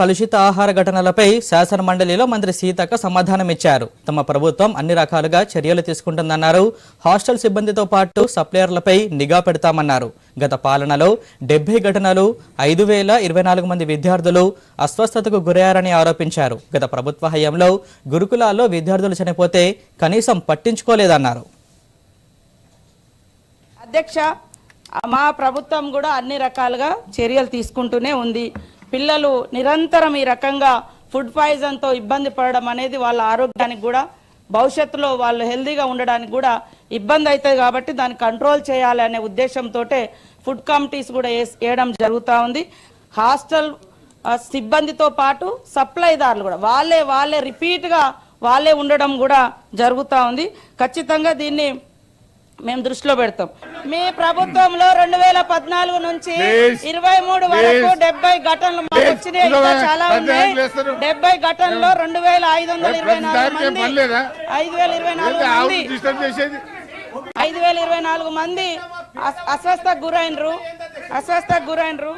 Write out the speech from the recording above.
కలుషిత ఆహార ఘటనలపై శాసన మండలిలో మంత్రి సీతక్క సమాధానమిచ్చారు. తమ ప్రభుత్వం అన్ని రకాలుగా చర్యలు తీసుకుంటుందన్నారు. హాస్టల్ సిబ్బందితో పాటు సప్లయర్లపై నిఘా పెడతామన్నారు. గత పాలనలో డెబ్బై ఘటనలు ఐదు వేల ఇరవై నాలుగు మంది విద్యార్థులు అస్వస్థతకు గురయ్యారని ఆరోపించారు. గత ప్రభుత్వ హయాంలో గురుకులాల్లో విద్యార్థులు చనిపోతే కనీసం పట్టించుకోలేదన్నారు. అధ్యక్ష మా ప్రభుత్వం కూడా అన్ని రకాలుగా చర్యలు తీసుకుంటూనే ఉంది. పిల్లలు నిరంతరం ఈ రకంగా ఫుడ్ పాయిజన్తో ఇబ్బంది పడడం అనేది వాళ్ళ ఆరోగ్యానికి కూడా భవిష్యత్తులో వాళ్ళు హెల్దీగా ఉండడానికి కూడా ఇబ్బంది అవుతుంది కాబట్టి దాన్ని కంట్రోల్ చేయాలి అనే ఉద్దేశంతో ఫుడ్ కమిటీస్ కూడా వేయడం జరుగుతూ ఉంది. హాస్టల్ సిబ్బందితో పాటు సప్లైదారులు కూడా వాళ్ళే వాళ్ళే రిపీట్గా వాళ్ళే ఉండడం కూడా జరుగుతూ ఉంది. ఖచ్చితంగా దీన్ని మేము దృష్టిలో పెడతాం మీ ప్రభుత్వంలో రెండు వేల పద్నాలుగు నుంచి. ఇరవై మూడు వరకు. డెబ్బై ఘటనలు. వచ్చినాయి చాలా ఉన్నాయి. డెబ్బై ఘటనలో రెండు వేల ఐదు వందల ఇరవై నాలుగు మంది? ఐదు వేల ఇరవై నాలుగు మంది ఐదు వేల ఇరవై నాలుగు మంది అస్- అస్వస్థకు గురైనరు అస్వస్థకు గురైనరు